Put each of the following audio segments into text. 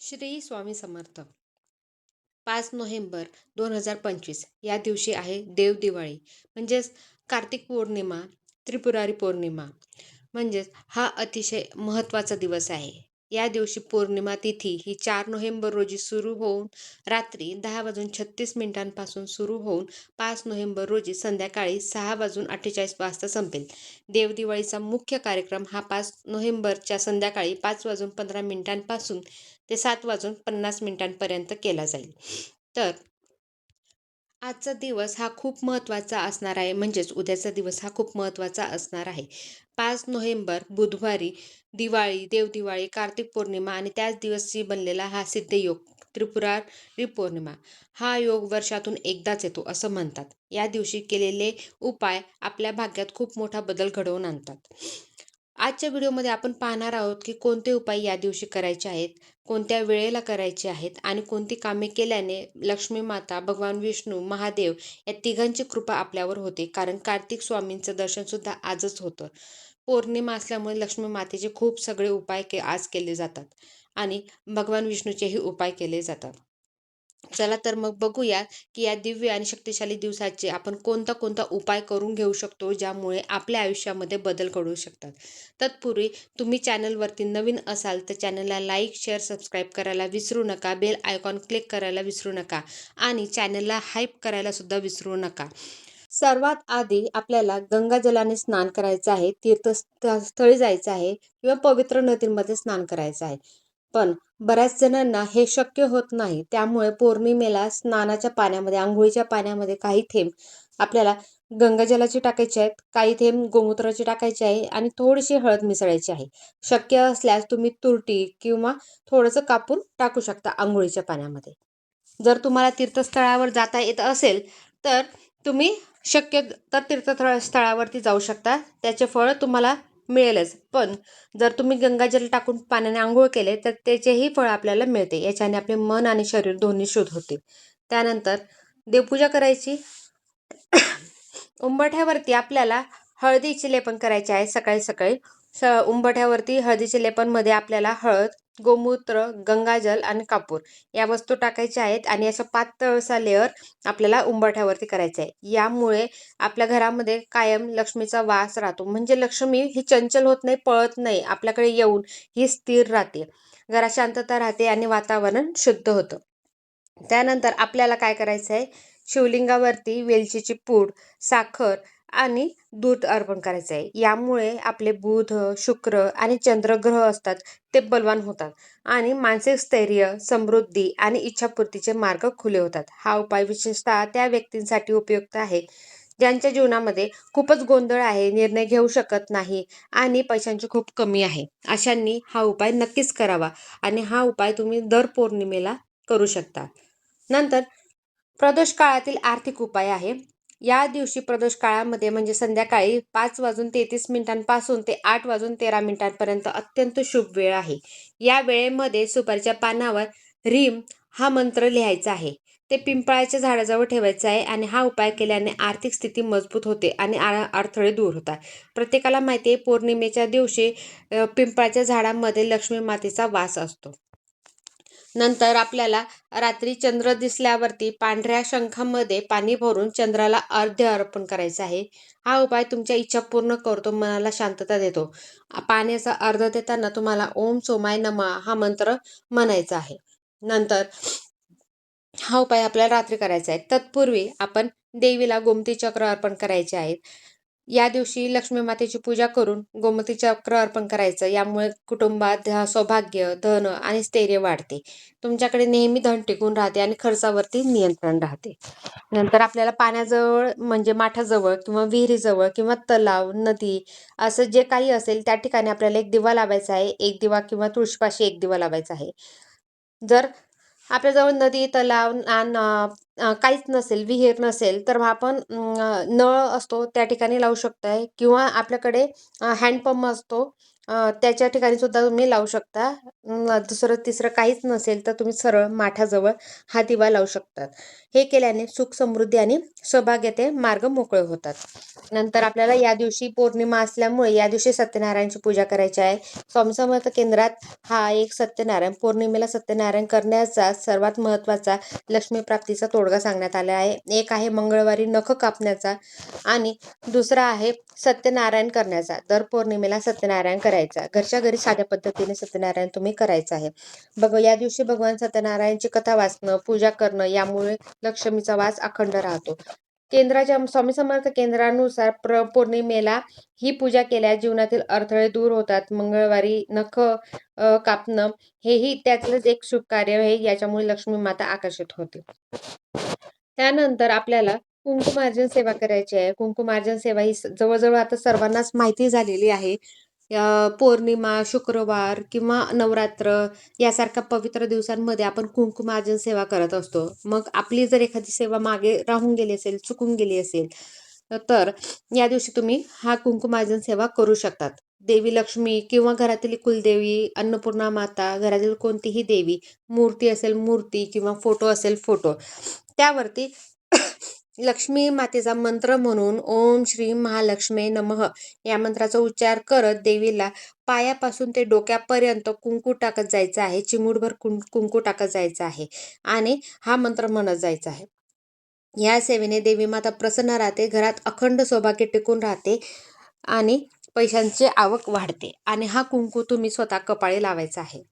श्री स्वामी समर्थ. पाच नोव्हेंबर दोन हजार पंचवीस या दिवशी आहे देव दिवाळी. म्हणजेच कार्तिक पौर्णिमा त्रिपुरारी पौर्णिमा. म्हणजेच हा अतिशय महत्त्वाचा दिवस आहे. या दिवशी पौर्णिमा तिथी ही चार नोव्हेंबर रोजी सुरू होऊन रात्री दहा वाजून छत्तीस मिनिटांपासून सुरू होऊन पाच नोव्हेंबर रोजी संध्याकाळी सहा वाजून अठ्ठेचाळीस वाजता संपेल. देवदिवाळीचा मुख्य कार्यक्रम हा पाच नोव्हेंबरच्या संध्याकाळी पाच वाजून पंधरा मिनिटांपासून ते सात वाजून पन्नास मिनिटांपर्यंत केला जाईल. तर आजचा दिवस हा खूप महत्त्वाचा असणार आहे. म्हणजेच उद्याचा दिवस हा खूप महत्त्वाचा असणार आहे. पाच नोव्हेंबर बुधवारी दिवाळी देवदिवाळी कार्तिक पौर्णिमा आणि त्याच दिवशी बनलेला हा सिद्धयोग त्रिपुरारी पौर्णिमा हा योग वर्षातून एकदाच येतो असं म्हणतात. या दिवशी केलेले उपाय आपल्या भाग्यात खूप मोठा बदल घडवून आणतात. आजच्या व्हिडिओमध्ये आपण पाहणार आहोत की कोणते उपाय या दिवशी करायचे आहेत कोणत्या वेळेला करायचे आहेत आणि कोणती कामे केल्याने लक्ष्मी माता भगवान विष्णू महादेव या तिघांची कृपा आपल्यावर होते. कारण कार्तिक स्वामींचं दर्शनसुद्धा आजच होतं. पौर्णिमा असल्यामुळे लक्ष्मी मातेचे खूप सगळे उपाय के आज केले जातात आणि भगवान विष्णूचेही उपाय केले जातात. चला तर मग बघूया की या दिव्य आणि शक्तिशाली दिवसाचे आपण कोणता कोणता उपाय करून घेऊ शकतो ज्यामुळे आपल्या आयुष्यामध्ये बदल घडू शकतात. तत्पूर्वी तुम्ही चॅनलवरती नवीन असाल तर चॅनलला लाईक शेअर सबस्क्राईब करायला विसरू नका. बेल आयकॉन क्लिक करायला विसरू नका. आणि चॅनलला हाईप करायलासुद्धा विसरू नका. सर्वात आधी आपल्याला गंगाजलाने स्नान करायचं आहे तीर्थस्थळी जायचं आहे किंवा पवित्र नदींमध्ये स्नान करायचं आहे. पण बऱ्याच जणांना हे शक्य होत नाही. त्यामुळे पौर्णिमेला स्नानाच्या पाण्यामध्ये आंघोळीच्या पाण्यामध्ये काही थेंब आपल्याला गंगाजलाची टाकायची आहेत काही थेंब गोमूत्राची टाकायची आहे आणि थोडीशी हळद मिसळायची आहे. शक्य असल्यास तुम्ही तुरटी किंवा थोडंसं कापून टाकू शकता आंघोळीच्या पाण्यामध्ये. जर तुम्हाला तीर्थस्थळावर जाता येत असेल तर तुम्ही शक्य तर तीर्थस्थळ स्थळावरती जाऊ शकता. त्याचे फळ तुम्हाला मिळेलच. पण जर तुम्ही गंगाजल टाकून पाण्याने आंघोळ केले तर त्याचेही फळ आपल्याला मिळते. याच्याने आपले मन आणि शरीर दोन्ही शुद्ध होते त्यानंतर देवपूजा करायची. उंबरठ्यावरती आपल्याला हळदीचे लेपन करायचे आहे सकाळी सकाळी. स उंबरठ्यावरती हळदीचे लेपनमध्ये आपल्याला हळद गोमूत्र गंगाजल आणि कापूर या वस्तू टाकायच्या आहेत आणि असं पातळसा लेअर आपल्याला उंबरठ्यावरती करायचं आहे. यामुळे आपल्या घरामध्ये कायम लक्ष्मीचा वास राहतो. म्हणजे लक्ष्मी ही चंचल होत नाही पळत नाही. आपल्याकडे येऊन ही स्थिर राहते. घरात शांतता राहते आणि वातावरण शुद्ध होतं. त्यानंतर आपल्याला काय करायचं आहे शिवलिंगावरती वेलचीची पूड साखर आणि दूध अर्पण करायचं आहे. यामुळे आपले बुध शुक्र आणि चंद्रग्रह असतात ते बलवान होतात आणि मानसिक स्थैर्य समृद्धी आणि इच्छापूर्तीचे मार्ग खुले होतात. हा उपाय विशेषतः त्या व्यक्तींसाठी उपयुक्त आहे ज्यांच्या जीवनामध्ये खूपच गोंधळ आहे निर्णय घेऊ शकत नाही आणि पैशांची खूप कमी आहे. अशांनी हा उपाय नक्कीच करावा आणि हा उपाय तुम्ही दर पौर्णिमेला करू शकता. नंतर प्रदोष काळातील आर्थिक उपाय आहे. या दिवशी प्रदोष काळामध्ये म्हणजे संध्याकाळी पाच वाजून तेहतीस मिनिटांपासून ते आठ वाजून तेरा मिनिटांपर्यंत अत्यंत शुभ वेळ आहे. या वेळेमध्ये सुपारीच्या पानावर रीम हा मंत्र लिहायचा आहे. ते पिंपळाच्या झाडाजवळ ठेवायचं आहे आणि हा उपाय केल्याने आर्थिक स्थिती मजबूत होते आणि अडथळे दूर होतात. प्रत्येकाला माहिती आहे पौर्णिमेच्या दिवशी पिंपळाच्या झाडामध्ये लक्ष्मी मातेचा वास असतो. नंतर आपल्याला रात्री चंद्र दिसल्यावरती पांढऱ्या शंखामध्ये पाणी भरून चंद्राला अर्ध्य अर्पण करायचं आहे. हा उपाय तुमच्या इच्छा पूर्ण करतो मनाला शांतता देतो. पाण्याचा अर्ध देताना तुम्हाला ओम सोमाय नमा हा मंत्र म्हणायचा आहे. नंतर हा उपाय आपल्याला रात्री करायचा आहे. तत्पूर्वी आपण देवीला गोमती चक्र अर्पण करायचे आहेत या दिवशी लक्ष्मी मातेची पूजा करून गोमती चक्र अर्पण करायचं. यामुळे कुटुंबात सौभाग्य धन आणि स्थैर्य वाढते. तुमच्याकडे नेहमी धन टिकून राहते आणि खर्चावरती नियंत्रण राहते. नंतर आपल्याला पाण्याजवळ म्हणजे माठाजवळ किंवा विहिरीजवळ किंवा तलाव नदी असं जे काही असेल त्या ठिकाणी आपल्याला एक दिवा लावायचा आहे. एक दिवा किंवा तुळशीपाशी एक दिवा लावायचा आहे. जर आपल्याजवळ नदी तलाव काहीच नसेल विहीर नसेल तर मग आपण नळ असतो त्या ठिकाणी लावू शकताय किंवा आपल्याकडे हँडपंप असतो त्याच्या ठिकाणी सुद्धा तुम्ही लावू शकता. दुसरं तिसरं काहीच नसेल तर तुम्ही सरळ माठाजवळ हा दिवा लावू शकतात. हे केल्याने सुख समृद्धी आणि सौभाग्याचे मार्ग मोकळे होतात. नंतर आपल्याला या दिवशी पौर्णिमा असल्यामुळे या दिवशी सत्यनारायणची पूजा करायची आहे. स्वामी समर्थ केंद्रात हा एक सत्यनारायण पौर्णिमेला सत्यनारायण करण्याचा सर्वात महत्त्वाचा लक्ष्मी प्राप्तीचा तोडगा सांगण्यात आला आहे. एक आहे मंगळवारी नख कापण्याचा आणि दुसरा आहे सत्यनारायण करण्याचा. दर पौर्णिमेला सत्यनारायण करायचा. घरच्या घरी साध्या पद्धतीने सत्यनारायण तुम्ही करायचं आहे. बघ या दिवशी भगवान सत्यनारायणची कथा वाचणं पूजा करणं यामुळे लक्ष्मीचा वास अखंड राहतो. केंद्राच्या स्वामी समर्थ केंद्रानुसार प्र पौर्णिमेला ही पूजा केल्यास जीवनातील अडथळे दूर होतात. मंगळवारी नख कापणं हेही त्यातलंच एक शुभ कार्य आहे याच्यामुळे लक्ष्मी माता आकर्षित होते. त्यानंतर आपल्याला कुंकुमार्जन सेवा करायची आहे. कुंकुमार्जन सेवा ही जवळजवळ आता सर्वांनाच माहिती झालेली आहे. पौर्णिमा शुक्रवार किंवा नवरात्र यासारख्या पवित्र दिवसांमध्ये आपण कुंकुमार्जन सेवा करत असतो. मग आपली जर एखादी सेवा मागे राहून गेली असेल चुकून गेली असेल तर या दिवशी तुम्ही हा कुंकुमार्जन सेवा करू शकतात. देवी लक्ष्मी किंवा घरातील कुलदेवी अन्नपूर्णा माता घरातील कोणतीही देवी मूर्ती असेल मूर्ती किंवा फोटो असेल फोटो त्यावरती लक्ष्मी मातेचा मंत्र म्हणून ओम श्री महालक्ष्मी नमः या मंत्राचा उच्चार करत देवीला पायापासून ते डोक्यापर्यंत कुंकू टाकत जायचं आहे. चिमूटभर कुं कुंकू टाकत जायचं आहे आणि हा मंत्र म्हणत जायचा आहे. या सेवेने देवी माता प्रसन्न राहते घरात अखंड सौभाग्य टिकून राहते आणि पैशांची आवक वाढते आणि हा कुंकू तुम्ही स्वतः कपाळी लावायचा आहे.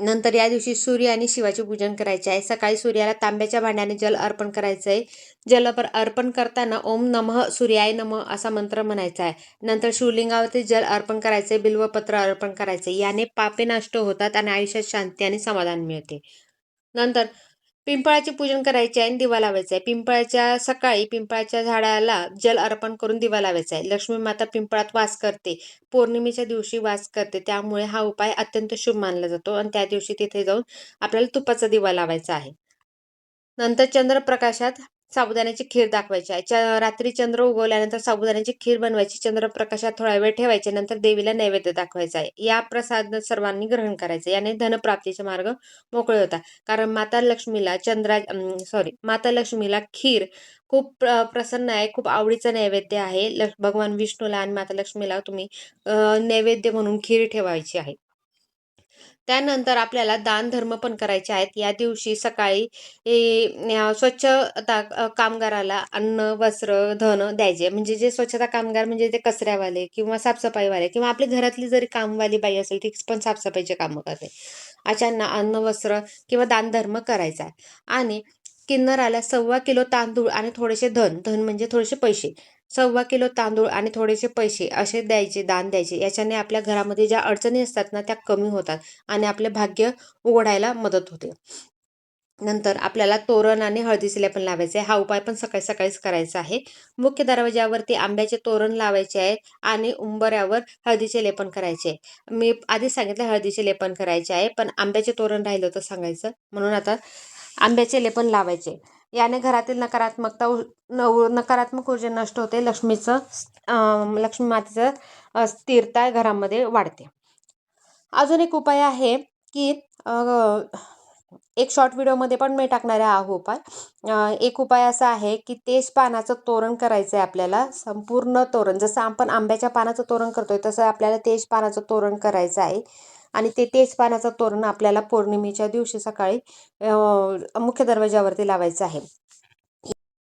नंतर या दिवशी सूर्य आणि शिवाचे पूजन करायचे आहे. सकाळी सूर्याला तांब्याच्या भांड्याने जल अर्पण करायचं आहे जल अर्पण करताना ओम नमः सूर्याय नमः असा मंत्र म्हणायचा आहे. नंतर शिवलिंगावरती जल अर्पण करायचे बिल्वपत्र अर्पण करायचे याने पापे नष्ट होतात आणि आयुष्यात शांती आणि समाधान मिळते. नंतर पिंपळाचे पूजन करायचे आहे आणि दिवा लावायचा आहे. पिंपळाच्या सकाळी पिंपळाच्या झाडाला जल अर्पण करून दिवा लावायचा आहे. लक्ष्मी माता पिंपळात वास करते. पौर्णिमेच्या दिवशी वास करते. त्यामुळे हा उपाय अत्यंत शुभ मानला जातो आणि त्या दिवशी तिथे जाऊन आपल्याला तुपाचा दिवा लावायचा आहे. नंतर चंद्रप्रकाशात साबुदाण्याची खीर दाखवायची आहे. च रात्री चंद्र उगवल्यानंतर साबुदाण्याची खीर बनवायची. चंद्रप्रकाशात थोडा वेळ ठेवायचे. नंतर देवीला नैवेद्य दाखवायचा आहे. या प्रसाद सर्वांनी ग्रहण करायचं. याने धनप्राप्तीचे मार्ग मोकळे होता कारण माता लक्ष्मीला चंद्रा सॉरी माता लक्ष्मीला खीर खूप प्र प्रसन्न आहे. खूप आवडीचं नैवेद्य आहे. भगवान विष्णूला आणि माता लक्ष्मीला तुम्ही नैवेद्य म्हणून खीर ठेवायची आहे. त्यानंतर आपल्याला दान धर्म पण करायचे आहेत. या दिवशी सकाळी स्वच्छता कामगाराला अन्न वस्त्र धन द्यायचे. म्हणजे जे स्वच्छता कामगार म्हणजे ते कचऱ्यावाले किंवा साफसफाईवाले किंवा आपली घरातली जरी कामवाली बाई असेल ती पण साफसफाईचे कामं करते. अशांना अन्न वस्त्र किंवा दानधर्म करायचा आहे. आणि किन्नराला सव्वा किलो तांदूळ आणि थोडेसे धन धन म्हणजे थोडेसे पैसे सव्वा किलो तांदूळ आणि थोडेसे पैसे असे द्यायचे दान द्यायचे. याच्याने आपल्या घरामध्ये ज्या अडचणी असतात ना त्या कमी होतात आणि आपले भाग्य उघडायला मदत होते. नंतर आपल्याला तोरण आणि हळदीचे लेपन लावायचे आहे. हा उपाय पण सकाळी सकाळीच करायचा आहे. मुख्य दरवाजावरती आंब्याचे तोरण लावायचे आहे आणि उंबऱ्यावर हळदीचे लेपन करायचे मी आधीच सांगितलं हळदीचे लेपन करायचे आहे पण आंब्याचे तोरण राहिलं तर सांगायचं. म्हणून आता आंब्याचे लेपन लावायचे. याने घरातील नकारात्मकता उ- न नकारात्मक ऊर्जा नष्ट होते. लक्ष्मीचं लक्ष्मी मातेचं स्थिरता घरामध्ये वाढते. अजून एक उपाय आहे की एक शॉर्ट व्हिडिओमध्ये पण मी टाकणार आहे हा उपाय. एक उपाय असा आहे की तेज पानाचं तोरण करायचं आहे आपल्याला. संपूर्ण तोरण जसं आपण आंब्याच्या पानाचं तोरण करतोय तसं आपल्याला तेज पानाचं तोरण करायचं आहे. आणि ते तेजपानाचं तोरण आपल्याला पौर्णिमेच्या दिवशी सकाळी मुख्य दरवाजावरती लावायचं आहे.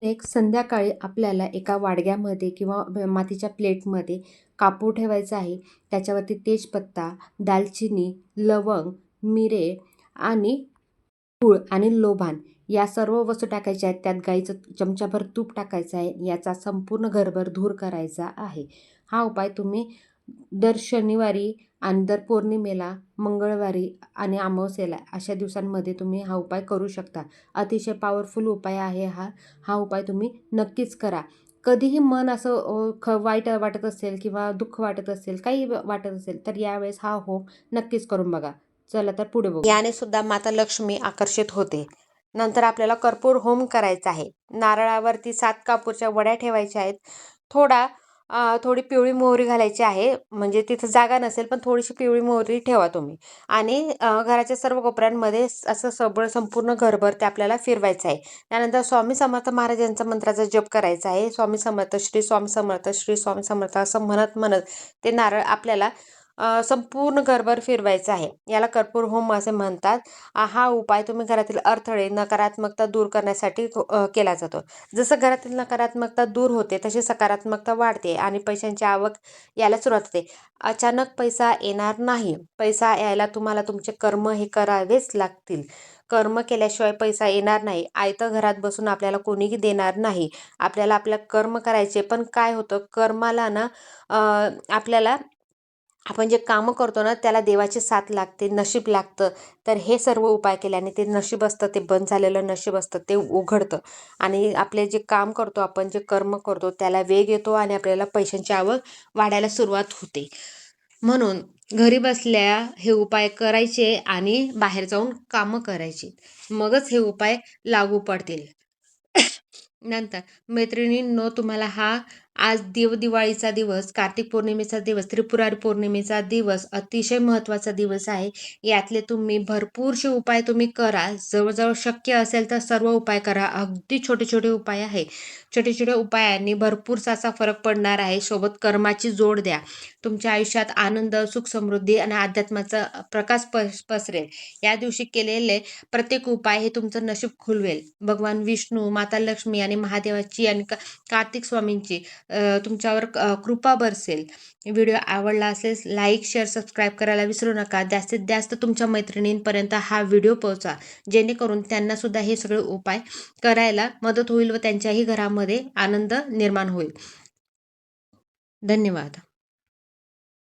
एक संध्याकाळी आपल्याला एका वाडग्यामध्ये किंवा मातीच्या प्लेटमध्ये कापूर ठेवायचा आहे. त्याच्यावरती तेजपत्ता दालचिनी लवंग मिरे आणि गूळ आणि लोभान या सर्व वस्तू टाकायच्या आहेत. त्यात गाईचं चमचाभर तूप टाकायचं आहे. याचा संपूर्ण घरभर धूर करायचा आहे. हा उपाय तुम्ही दर शनिवारी आणि दर पौर्णिमेला मंगळवारी आणि अमावस्येला अशा दिवसांमध्ये तुम्ही हा उपाय करू शकता. अतिशय पॉवरफुल उपाय आहे हा. हा उपाय तुम्ही नक्कीच करा. कधीही मन असं ख वाईट वाटत असेल किंवा दुःख वाटत असेल काही वाटत असेल तर यावेळेस हा होम नक्कीच करून बघा. चला तर पुढे बघू. याने सुद्धा माता लक्ष्मी आकर्षित होते. नंतर आपल्याला कर्पूर होम करायचा आहे. नारळावरती सात कापूरच्या वड्या ठेवायच्या आहेत. थोडा थोडी पिवळी मोहरी घालायची आहे. म्हणजे तिथं जागा नसेल पण थोडीशी पिवळी मोहरी ठेवा तुम्ही. आणि घराच्या सर्व कोपऱ्यांमध्ये असं सबळ संपूर्ण घरभर ते आपल्याला फिरवायचं आहे. त्यानंतर स्वामी समर्थ महाराजांचा मंत्राचा जप करायचा आहे. स्वामी समर्थ श्री स्वामी समर्थ श्री स्वामी समर्थ असं म्हणत म्हणत ते नारळ आपल्याला संपूर्ण घरभर फिरवायचं आहे. याला कर्पूर होम असे म्हणतात. हा उपाय तुम्ही घरातील अडथळे नकारात्मकता दूर करण्यासाठी हो, केला जातो. जसं घरातील नकारात्मकता दूर होते तशी सकारात्मकता वाढते आणि पैशांची आवक यायला सुरुवात होते. अचानक पैसा येणार नाही. पैसा यायला तुम्हाला तुमचे कर्म हे करावेच लागतील. कर्म केल्याशिवाय पैसा येणार नाही. आयतं घरात बसून आपल्याला कोणीही देणार नाही. आपल्याला आपल्या कर्म करायचे पण काय होतं? कर्माला ना आपल्याला आपण जे कामं करतो ना त्याला देवाची साथ लागते नशीब लागतं. तर हे सर्व उपाय केल्याने ते नशीब असतं ते बंद झालेलं नशीब असतं ते उघडतं. आणि आपले जे काम करतो आपण जे कर्म करतो त्याला वेग येतो आणि आपल्याला पैशांची आवक वाढायला सुरुवात होते. म्हणून घरी बसल्या हे उपाय करायचे आणि बाहेर जाऊन कामं करायची. मगच हे उपाय लागू पडतील. नंतर मैत्रिणींनो तुम्हाला हा आज देवदिवाळीचा दिवस कार्तिक पौर्णिमेचा दिवस त्रिपुरारी पौर्णिमेचा दिवस अतिशय महत्त्वाचा दिवस आहे. यातले तुम्ही भरपूरसे उपाय तुम्ही करा. जवळजवळ शक्य असेल तर सर्व उपाय करा. अगदी छोटे छोटे उपाय आहे. छोटे छोटे उपायांनी भरपूरसा असा फरक पडणार आहे. सोबत कर्माची जोड द्या. तुमच्या आयुष्यात आनंद सुख समृद्धी आणि अध्यात्माचा प्रकाश पस पसरेल. या दिवशी केलेले प्रत्येक उपाय हे तुमचं नशीब खुलवेल. भगवान विष्णू माता लक्ष्मी आणि महादेवाची आणि का- कार्तिक स्वामींची तुमच्यावर कृपा बरसेल. व्हिडिओ आवडला असेल लाईक शेअर सबस्क्राईब करायला विसरू नका. जास्तीत जास्त तुमच्या मैत्रिणींपर्यंत हा व्हिडिओ पोहोचा. जेणेकरून त्यांना सुद्धा हे सगळे उपाय करायला मदत होईल व त्यांच्याही घरामध्ये आनंद निर्माण होईल. धन्यवाद.